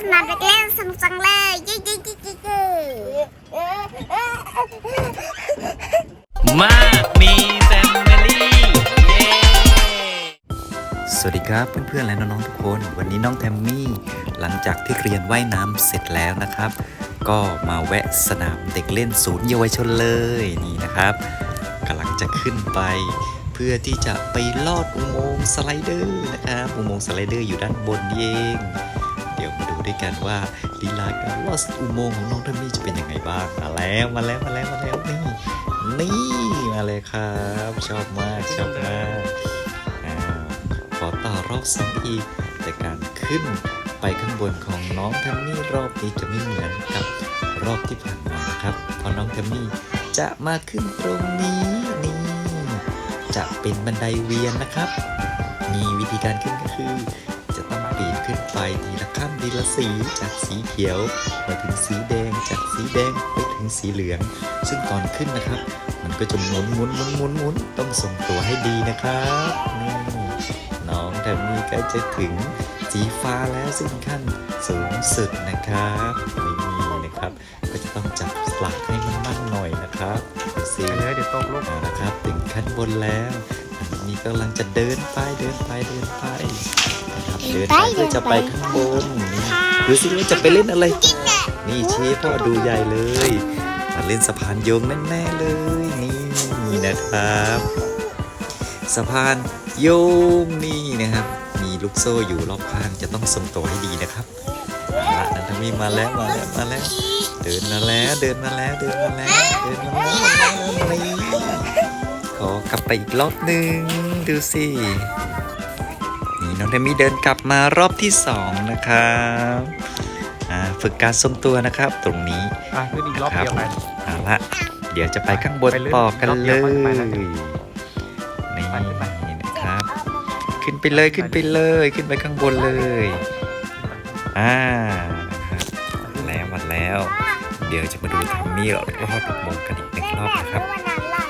สนามเด็กเล่นสนุกจังเลยยี่ยี่ยี่ยี่ยี่มากมีแฟมิลี่สวัสดีครับเพื่อนๆและน้องๆทุกคน วันนี้น้องแทมมี่ หลังจากที่เรียนว่ายน้ำเสร็จแล้วนะครับ ก็มาแวะสนามเด็กเล่นศูนย์เยาวชนเลยนี่นะครับกำลังจะขึ้นไปเพื่อที่จะไปลอดอุโมงค์สไลเดอร์นะครับอุโมงค์สไลเดอร์อยู่ด้านบนเอง กันว่าลีลาการลอดอุโมงค์ของน้องแทมมี่จะเป็นยังไงบ้างมาแล้วมาแล้วมาแล้วมาแล้วนี่นี่มาเลยครับ ชอบมากชอบมากอขอต่อรอบซ้ำอีกแต่การขึ้นไปข้างบนของน้องแทมมี่รอบนี้จะไม่เหมือนกับรอบที่ผ่านมานครับเพราะน้องแทมมี่จะมาขึ้นตรงนี้นี่จะเป็นบันไดเวียนนะครับ มีวิธีการขึ้นก็คือ ปีนขึ้นไปทีละขั้นทีละสีจากสีเขียวมาถึงสีแดงจากสีแดงไปถึงสีเหลือง ซึ่งตอนขึ้นนะครับ มันก็จะหมุนหมุนหมุนหมุนหมุนต้องทรงตัวให้ดีนะครับนี่น้องแทมมี่ใกล้จะถึงสีฟ้าแล้วซึ่งเป็นขั้นสูงสุดนะครับนี่นะครับ ก็จะต้องจับหลักให้มันมั่นหน่อยนะครับดูสิไปเลยเดี๋ยวตกลูกเอาละครับ ถึงขั้นบนแล้วอันนี้ กำลังจะเดินไปเดินไปเดินไปนะครับเดินไปเพื่อจะไปข้างบนนี่ดูสิว่าจะไปเล่นอะไร นี่ชี้พ่อดูใหญ่เลยมาเล่นสะพานโยงแน่ๆเลยนี่นะครับ สะพานโยงนี่นะครับ มีลูกโซ่อยู่รอบข้างจะต้องทรงตัวให้ดีนะครับอาละนันทมีมาแล้วมาแล้วมาแล้วเดินมาแล้วเดินมาแล้วเดินมาแล้วเดินมาแล้วนี่ขอกลับไปอีกรอบหนึ่ง ดูสินี่น้องเดมี่เดินกลับมารอบที่สองนะครับอ่าฝึกการทรงตัวนะครับ ตรงนี้อะขึ้นอีกรอบเดียวไปเอาละเดี๋ยวจะไปข้างบนไปเลยต่อกันรอบเลเดียยวไปเลยนี่ไปเลยไปนะครับ ขึ้นไปเลยขึ้นไปเลยขึ้นไปข้างบนเลยอ่านะครับมาแล้วมาแล้ว เดี๋ยวจะมาดูทำมี่รอดอุโมงค์กันอีกหนึ่งรอบนะครับ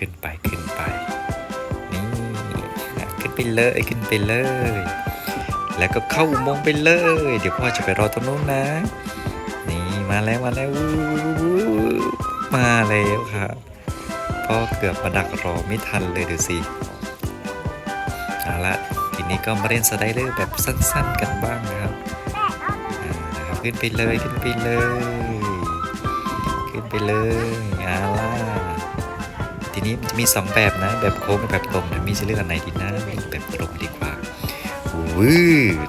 ขึ้นไปขึ้นไปขึ้นไปนี่อะขึ้นไปเลยขึ้นไปเลย แล้วก็เข้าอุโมงค์ไปเลย เดี๋ยวพ่อจะไปรอตรงนู้นนะ นี่มาแล้วมาแล้ววูวูมาแล้วครับพ่อเกือบมาดักรอไม่ทันเลยดูสิเอาละทีนี้ก็มาเล่นสไลเดอร์แบบสั้นๆกันบ้างนะครับอ่านะครับขึ้นไปเลยขึ้นไปเลย ขึ้นไปเลยเอาล่ะ ทีนี้มันจะมีสองแบบนะ แบบโค้งกับแบบตรงนะมีจะเลือกอันไหนดีนะเลือกแบบตรงดีกว่าวืด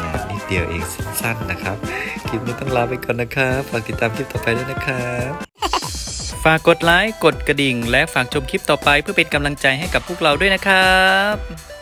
นนิดเดียวเองสั้นๆนะครับ คลิปนี้ต้องลาไปก่อนนะครับฝากติดตามคลิปต่อไปด้วยนะครับฝากกดไลค์กดกระดิ่ง และฝากชมคลิปต่อไปเพื่อเป็นกำลังใจให้กับพวกเราด้วยนะครับ